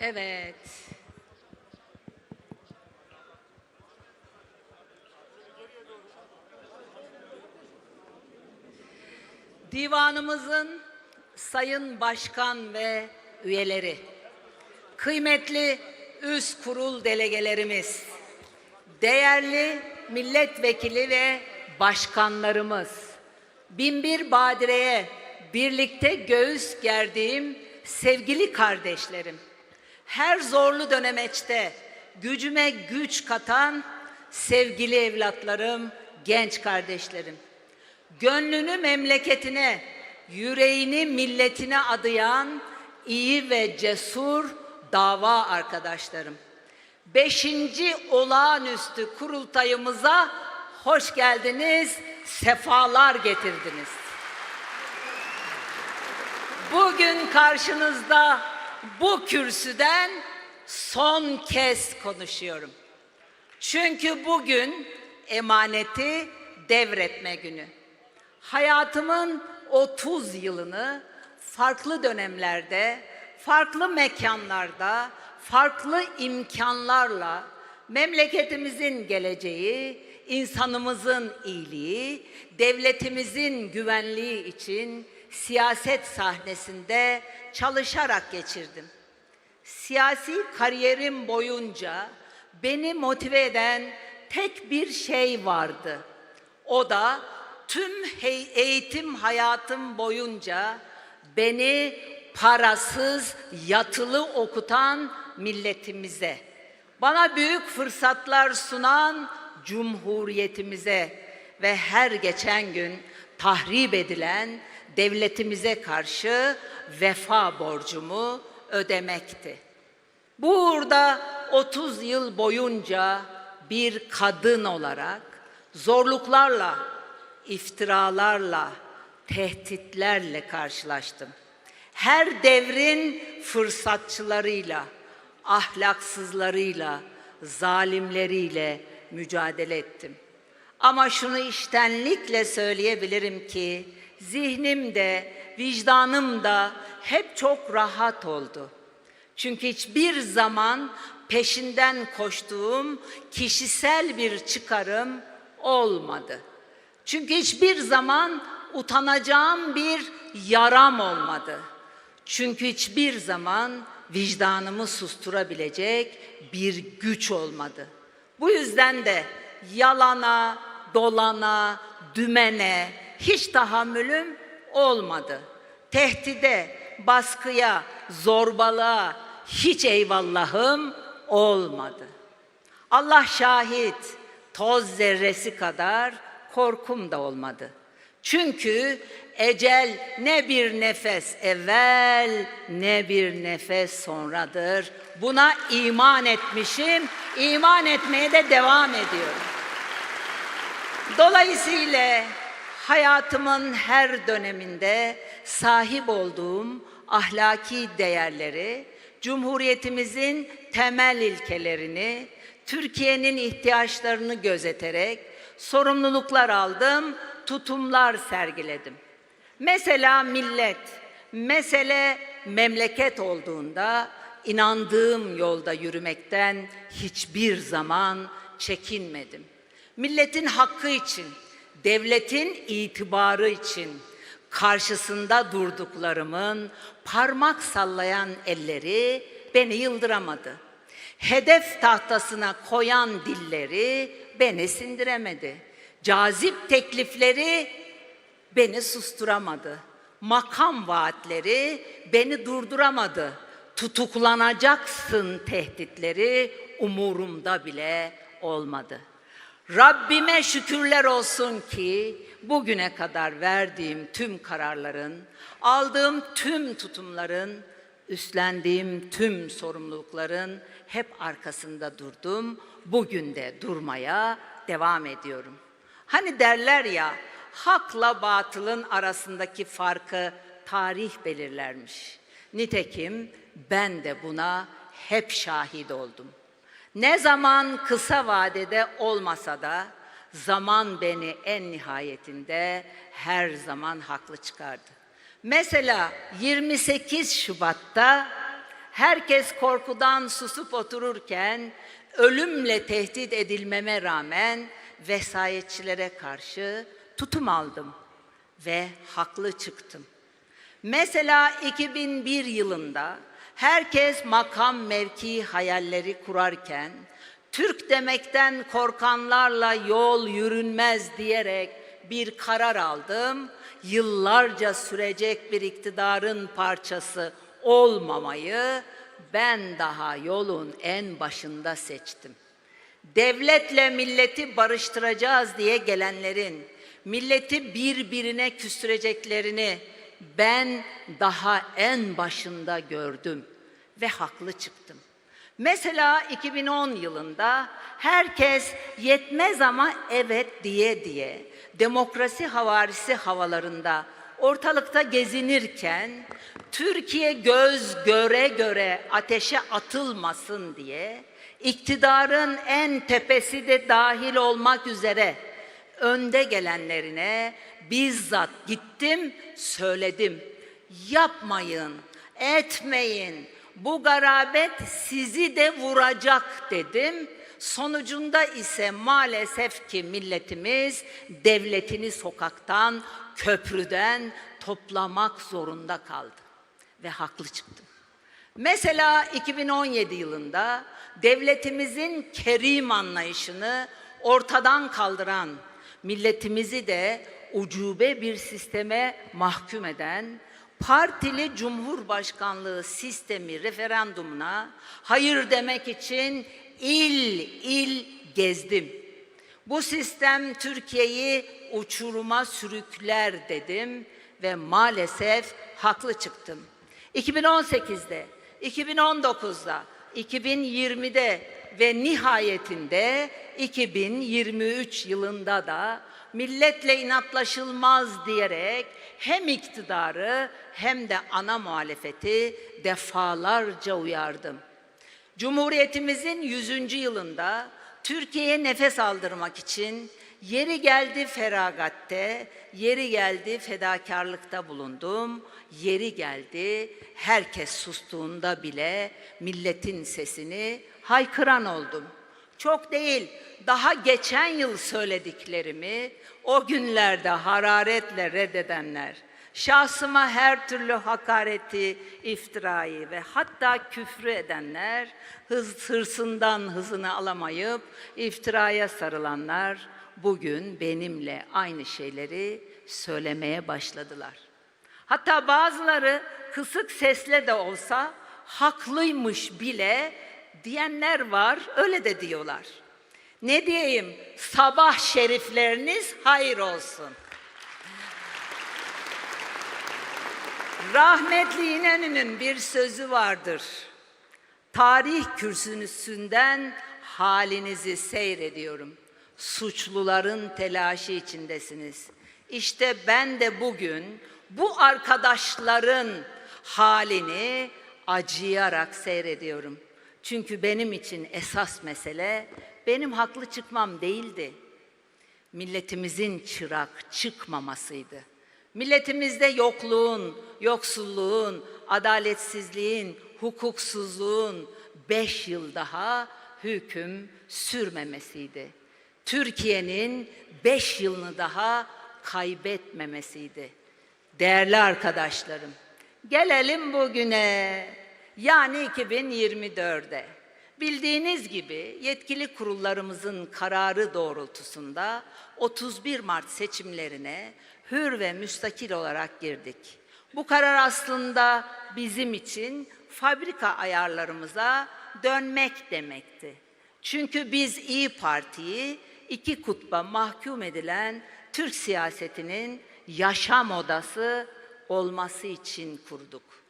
Evet. Divanımızın sayın başkan ve üyeleri, kıymetli üst kurul delegelerimiz, değerli milletvekili ve başkanlarımız, binbir badireye birlikte göğüs gerdiğim sevgili kardeşlerim, her zorlu dönemeçte gücüme güç katan sevgili evlatlarım, genç kardeşlerim, gönlünü memleketine, yüreğini milletine adayan iyi ve cesur dava arkadaşlarım. Beşinci olağanüstü kurultayımıza hoş geldiniz, sefalar getirdiniz. Bugün karşınızda bu kürsüden son kez konuşuyorum. Çünkü bugün emaneti devretme günü. Hayatımın 30 yılını farklı dönemlerde, farklı mekanlarda, farklı imkanlarla memleketimizin geleceği, insanımızın iyiliği, devletimizin güvenliği için siyaset sahnesinde çalışarak geçirdim. Siyasi kariyerim boyunca beni motive eden tek bir şey vardı. O da tüm eğitim hayatım boyunca beni parasız yatılı okutan milletimize, bana büyük fırsatlar sunan cumhuriyetimize ve her geçen gün tahrip edilen devletimize karşı vefa borcumu ödemekti. Bu uğurda 30 yıl boyunca bir kadın olarak zorluklarla, iftiralarla, tehditlerle karşılaştım. Her devrin fırsatçılarıyla, ahlaksızlarıyla, zalimleriyle mücadele ettim. Ama şunu iştenlikle söyleyebilirim ki zihnim de, vicdanım da hep çok rahat oldu. Çünkü hiçbir zaman peşinden koştuğum kişisel bir çıkarım olmadı. Çünkü hiçbir zaman utanacağım bir yaram olmadı. Çünkü hiçbir zaman vicdanımı susturabilecek bir güç olmadı. Bu yüzden de yalana, dolana, dümene hiç tahammülüm olmadı. Tehdide, baskıya, zorbalığa hiç eyvallahım olmadı. Allah şahit, toz zerresi kadar korkum da olmadı. Çünkü ecel ne bir nefes evvel ne bir nefes sonradır. Buna iman etmişim, iman etmeye de devam ediyorum. Dolayısıyla hayatımın her döneminde sahip olduğum ahlaki değerleri, Cumhuriyetimizin temel ilkelerini, Türkiye'nin ihtiyaçlarını gözeterek sorumluluklar aldım, tutumlar sergiledim. Mesela millet, mesele memleket olduğunda inandığım yolda yürümekten hiçbir zaman çekinmedim. Milletin hakkı için, devletin itibarı için karşısında durduklarımın parmak sallayan elleri beni yıldıramadı. Hedef tahtasına koyan dilleri beni sindiremedi. Cazip teklifleri beni susturamadı. Makam vaatleri beni durduramadı. Tutuklanacaksın tehditleri umurumda bile olmadı. Rabbime şükürler olsun ki bugüne kadar verdiğim tüm kararların, aldığım tüm tutumların, üstlendiğim tüm sorumlulukların hep arkasında durdum. Bugün de durmaya devam ediyorum. Hani derler ya, hakla batılın arasındaki farkı tarih belirlermiş. Nitekim ben de buna hep şahit oldum. Ne zaman kısa vadede olmasa da zaman beni en nihayetinde her zaman haklı çıkardı. Mesela 28 Şubat'ta herkes korkudan susup otururken ölümle tehdit edilmeme rağmen vesayetçilere karşı tutum aldım ve haklı çıktım. Mesela 2001 yılında herkes makam mevki hayalleri kurarken Türk demekten korkanlarla yol yürünmez diyerek bir karar aldım. Yıllarca sürecek bir iktidarın parçası olmamayı ben daha yolun en başında seçtim. Devletle milleti barıştıracağız diye gelenlerin milleti birbirine küstüreceklerini ben daha en başında gördüm ve haklı çıktım. Mesela 2010 yılında herkes yetmez ama evet diye diye demokrasi havarisi havalarında ortalıkta gezinirken Türkiye göz göre göre ateşe atılmasın diye iktidarın en tepesi de dahil olmak üzere önde gelenlerine bizzat gittim söyledim. Yapmayın, etmeyin. Bu garabet sizi de vuracak dedim. Sonucunda ise maalesef ki milletimiz devletini sokaktan, köprüden toplamak zorunda kaldı ve haklı çıktım. Mesela 2017 yılında devletimizin kerim anlayışını ortadan kaldıran, milletimizi de ucube bir sisteme mahkum eden partili cumhurbaşkanlığı sistemi referandumuna hayır demek için il il gezdim. Bu sistem Türkiye'yi uçuruma sürükler dedim ve maalesef haklı çıktım. 2018'de, 2019'da, 2020'de ve nihayetinde 2023 yılında da milletle inatlaşılmaz diyerek hem iktidarı hem de ana muhalefeti defalarca uyardım. Cumhuriyetimizin 100. yılında Türkiye'ye nefes aldırmak için yeri geldi feragatte, yeri geldi fedakarlıkta bulundum, yeri geldi herkes sustuğunda bile milletin sesini haykıran oldum. Çok değil, daha geçen yıl söylediklerimi o günlerde hararetle reddedenler, şahsıma her türlü hakareti, iftirayı ve hatta küfrü edenler, hız, hırsından hızını alamayıp iftiraya sarılanlar bugün benimle aynı şeyleri söylemeye başladılar. Hatta bazıları kısık sesle de olsa haklıymış bile diyenler var, öyle de diyorlar. Ne diyeyim? Sabah şerifleriniz hayır olsun. Rahmetli İnönü'nün bir sözü vardır. Tarih kürsüsünden halinizi seyrediyorum. Suçluların telaşı içindesiniz. İşte ben de bugün bu arkadaşların halini acıyarak seyrediyorum. Çünkü benim için esas mesele benim haklı çıkmam değildi. Milletimizin çırak çıkmamasıydı. Milletimizde yokluğun, yoksulluğun, adaletsizliğin, hukuksuzluğun beş yıl daha hüküm sürmemesiydi. Türkiye'nin beş yılını daha kaybetmemesiydi. Değerli arkadaşlarım, gelelim bugüne, yani 2024'e. Bildiğiniz gibi yetkili kurullarımızın kararı doğrultusunda 31 Mart seçimlerine hür ve müstakil olarak girdik. Bu karar aslında bizim için fabrika ayarlarımıza dönmek demekti. Çünkü biz İyi Parti'yi iki kutba mahkum edilen Türk siyasetinin yaşam odası olması için kurduk.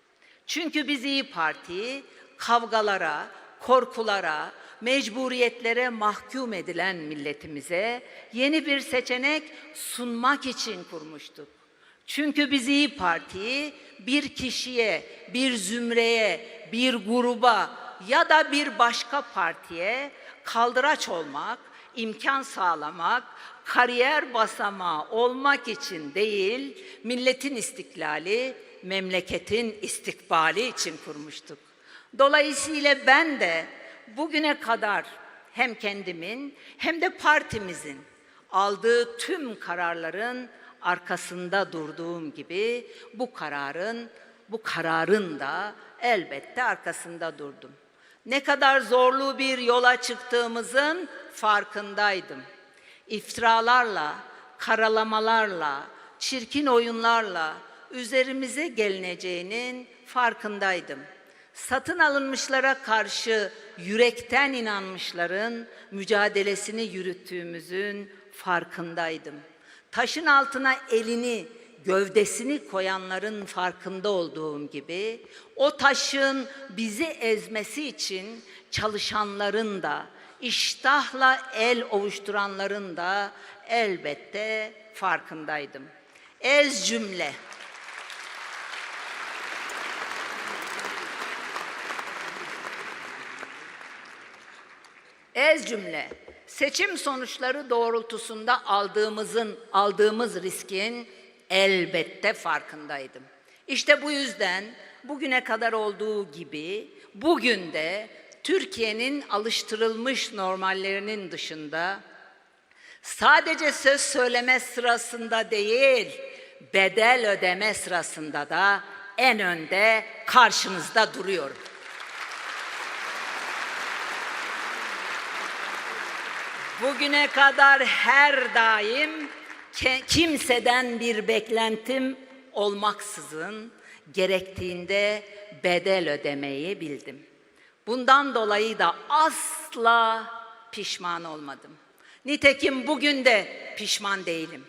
Çünkü biz İyi Parti'yi kavgalara, korkulara, mecburiyetlere mahkum edilen milletimize yeni bir seçenek sunmak için kurmuştuk. Çünkü biz İyi Parti'yi bir kişiye, bir zümreye, bir gruba ya da bir başka partiye kaldıraç olmak, imkan sağlamak, kariyer basamağı olmak için değil, milletin istiklali, memleketin istikbali için kurmuştuk. Dolayısıyla ben de bugüne kadar hem kendimin hem de partimizin aldığı tüm kararların arkasında durduğum gibi bu kararın bu kararın da elbette arkasında durdum. Ne kadar zorlu bir yola çıktığımızın farkındaydım. İftiralarla, karalamalarla, çirkin oyunlarla üzerimize gelineceğinin farkındaydım. Satın alınmışlara karşı yürekten inanmışların mücadelesini yürüttüğümüzün farkındaydım. Taşın altına elini, gövdesini koyanların farkında olduğum gibi o taşın bizi ezmesi için çalışanların da iştahla el ovuşturanların da elbette farkındaydım. Ez cümle. Ez cümle. Seçim sonuçları doğrultusunda aldığımızın aldığımız riskin elbette farkındaydım. İşte bu yüzden bugüne kadar olduğu gibi bugün de Türkiye'nin alıştırılmış normallerinin dışında sadece söz söyleme sırasında değil, bedel ödeme sırasında da en önde karşınızda duruyorum. Bugüne kadar her daim kimseden bir beklentim olmaksızın gerektiğinde bedel ödemeyi bildim. Bundan dolayı da asla pişman olmadım. Nitekim bugün de pişman değilim.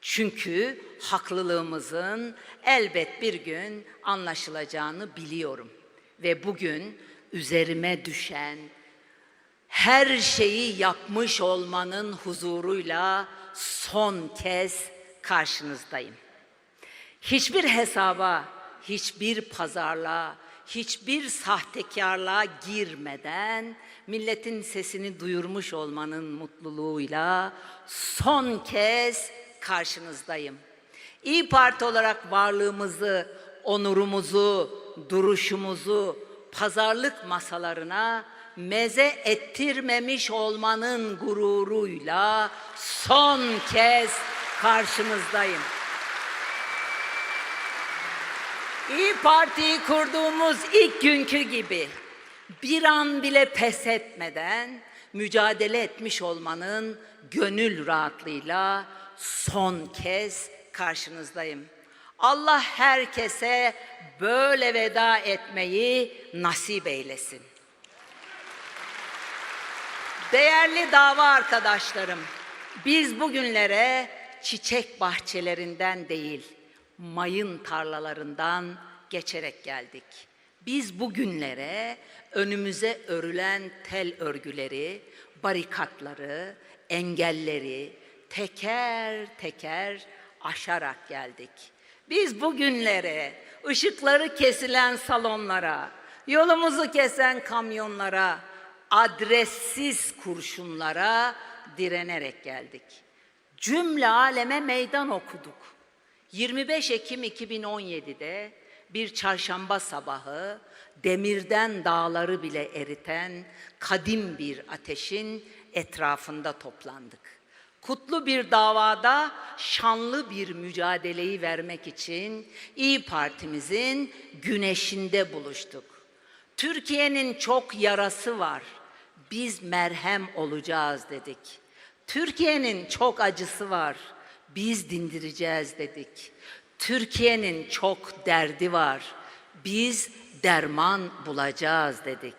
Çünkü haklılığımızın elbet bir gün anlaşılacağını biliyorum. Ve bugün üzerime düşen her şeyi yapmış olmanın huzuruyla son kez karşınızdayım. Hiçbir hesaba, hiçbir pazarlığa, hiçbir sahtekarlığa girmeden milletin sesini duyurmuş olmanın mutluluğuyla son kez karşınızdayım. İyi Parti olarak varlığımızı, onurumuzu, duruşumuzu pazarlık masalarına meze ettirmemiş olmanın gururuyla son kez karşınızdayım. İyi Parti'yi kurduğumuz ilk günkü gibi bir an bile pes etmeden mücadele etmiş olmanın gönül rahatlığıyla son kez karşınızdayım. Allah herkese böyle veda etmeyi nasip eylesin. Değerli dava arkadaşlarım, biz bugünlere çiçek bahçelerinden değil, mayın tarlalarından geçerek geldik. Biz bugünlere önümüze örülen tel örgüleri, barikatları, engelleri teker teker aşarak geldik. Biz bugünlere, ışıkları kesilen salonlara, yolumuzu kesen kamyonlara, adressiz kurşunlara direnerek geldik. Cümle aleme meydan okuduk. 25 Ekim 2017'de bir çarşamba sabahı demirden dağları bile eriten kadim bir ateşin etrafında toplandık. Kutlu bir davada şanlı bir mücadeleyi vermek için İyi Partimizin güneşinde buluştuk. Türkiye'nin çok yarası var. Biz merhem olacağız dedik. Türkiye'nin çok acısı var. Biz dindireceğiz dedik. Türkiye'nin çok derdi var. Biz derman bulacağız dedik.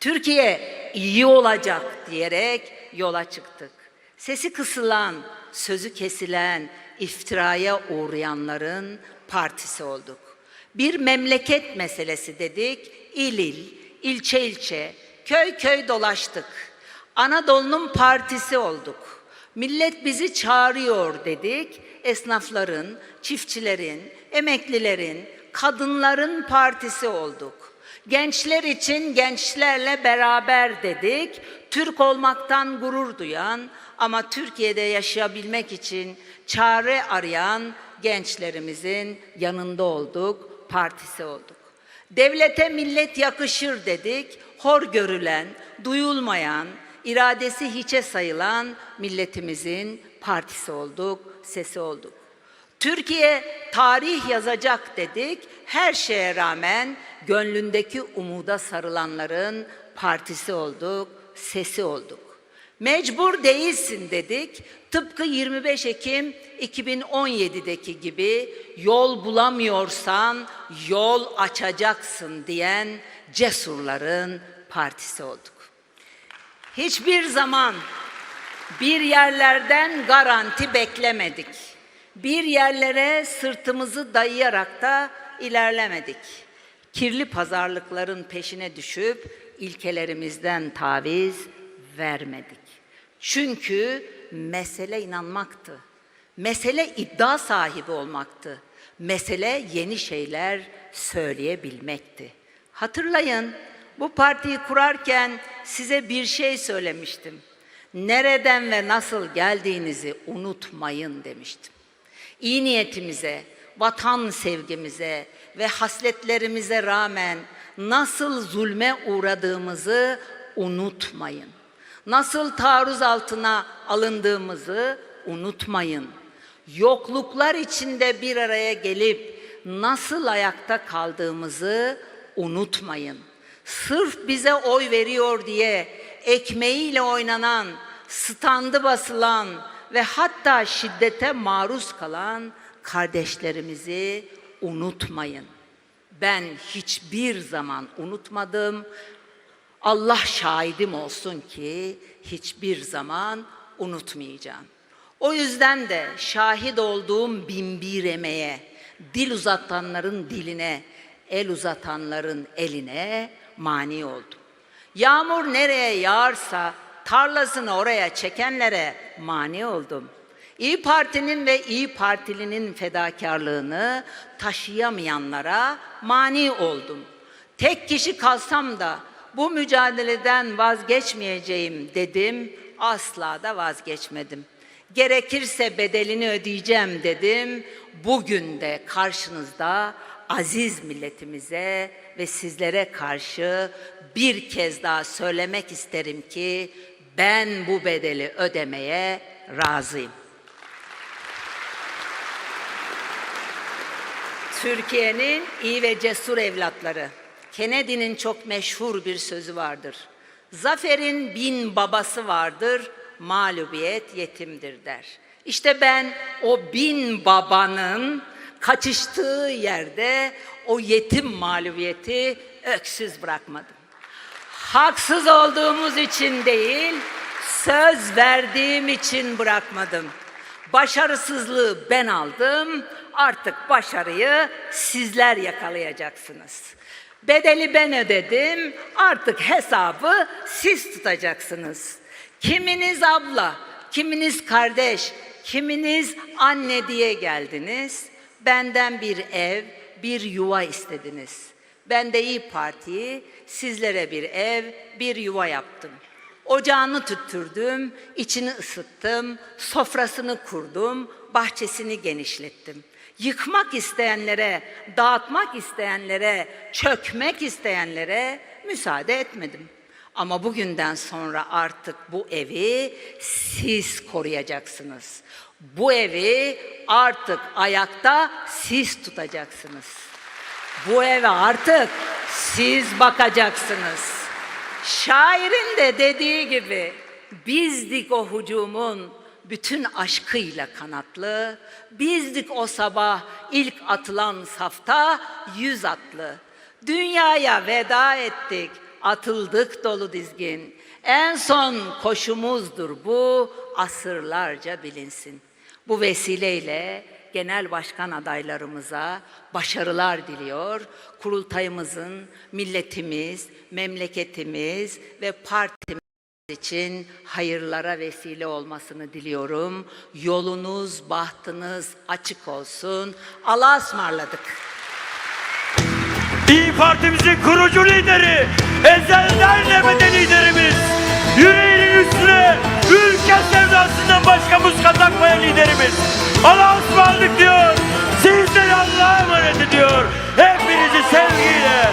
Türkiye iyi olacak diyerek yola çıktık. Sesi kısılan, sözü kesilen, iftiraya uğrayanların partisi olduk. Bir memleket meselesi dedik, il il, ilçe ilçe, köy köy dolaştık. Anadolu'nun partisi olduk. Millet bizi çağırıyor dedik. Esnafların, çiftçilerin, emeklilerin, kadınların partisi olduk. Gençler için gençlerle beraber dedik. Türk olmaktan gurur duyan ama Türkiye'de yaşayabilmek için çare arayan gençlerimizin yanında olduk, partisi olduk. Devlete millet yakışır dedik, hor görülen, duyulmayan, iradesi hiçe sayılan milletimizin partisi olduk, sesi olduk. Türkiye tarih yazacak dedik. Her şeye rağmen gönlündeki umuda sarılanların partisi olduk, sesi olduk. Mecbur değilsin dedik. Tıpkı 25 Ekim 2017'deki gibi yol bulamıyorsan yol açacaksın diyen cesurların partisi olduk. Hiçbir zaman bir yerlerden garanti beklemedik. Bir yerlere sırtımızı dayayarak da ilerlemedik. Kirli pazarlıkların peşine düşüp ilkelerimizden taviz vermedik. Çünkü mesele inanmaktı. Mesele iddia sahibi olmaktı. Mesele yeni şeyler söyleyebilmekti. Hatırlayın, bu partiyi kurarken size bir şey söylemiştim. Nereden ve nasıl geldiğinizi unutmayın demiştim. İyi niyetimize, vatan sevgimize ve hasletlerimize rağmen nasıl zulme uğradığımızı unutmayın. Nasıl taarruz altına alındığımızı unutmayın. Yokluklar içinde bir araya gelip nasıl ayakta kaldığımızı unutmayın. Sırf bize oy veriyor diye ekmeğiyle oynanan, standı basılan ve hatta şiddete maruz kalan kardeşlerimizi unutmayın. Ben hiçbir zaman unutmadım. Allah şahidim olsun ki hiçbir zaman unutmayacağım. O yüzden de şahit olduğum binbir emeğe, dil uzatanların diline, el uzatanların eline mani oldum. Yağmur nereye yağarsa tarlasını oraya çekenlere mani oldum. İyi Parti'nin ve İyi Partilinin fedakarlığını taşıyamayanlara mani oldum. Tek kişi kalsam da bu mücadeleden vazgeçmeyeceğim dedim, asla da vazgeçmedim. Gerekirse bedelini ödeyeceğim dedim. Bugün de karşınızda aziz milletimize ve sizlere karşı bir kez daha söylemek isterim ki ben bu bedeli ödemeye razıyım. Türkiye'nin iyi ve cesur evlatları. Kennedy'nin çok meşhur bir sözü vardır. Zaferin bin babası vardır, mağlubiyet yetimdir der. İşte ben o bin babanın kaçıştığı yerde o yetim mağlubiyeti öksüz bırakmadım. Haksız olduğumuz için değil, söz verdiğim için bırakmadım. Başarısızlığı ben aldım, artık başarıyı sizler yakalayacaksınız. Bedeli ben ödedim, artık hesabı siz tutacaksınız. Kiminiz abla, kiminiz kardeş, kiminiz anne diye geldiniz. Benden bir ev, bir yuva istediniz. Ben de İyi Parti'yi sizlere bir ev, bir yuva yaptım. Ocağını tüttürdüm, içini ısıttım, sofrasını kurdum, bahçesini genişlettim. Yıkmak isteyenlere, dağıtmak isteyenlere, çökmek isteyenlere müsaade etmedim. Ama bugünden sonra artık bu evi siz koruyacaksınız. Bu evi artık ayakta siz tutacaksınız. Bu eve artık siz bakacaksınız. Şairin de dediği gibi bizdik o hucumun bütün aşkıyla kanatlı, bizdik o sabah ilk atılan safta yüz atlı. Dünyaya veda ettik, atıldık dolu dizgin. En son koşumuzdur bu, asırlarca bilinsin. Bu vesileyle genel başkan adaylarımıza başarılar diliyor. Kurultayımızın milletimiz, memleketimiz ve partimiz için hayırlara vesile olmasını diliyorum. Yolunuz, bahtınız açık olsun. Allah'a ısmarladık. İyi Partimizin kurucu lideri, ezelden ebeden liderimiz, yüreğinin üstüne Ülke sevdasından başkamız kazanmayan liderimiz. Allah'a ısmarladık diyor. Siz de Allah'a emanet ediyor. Hepinizi sevgiyle,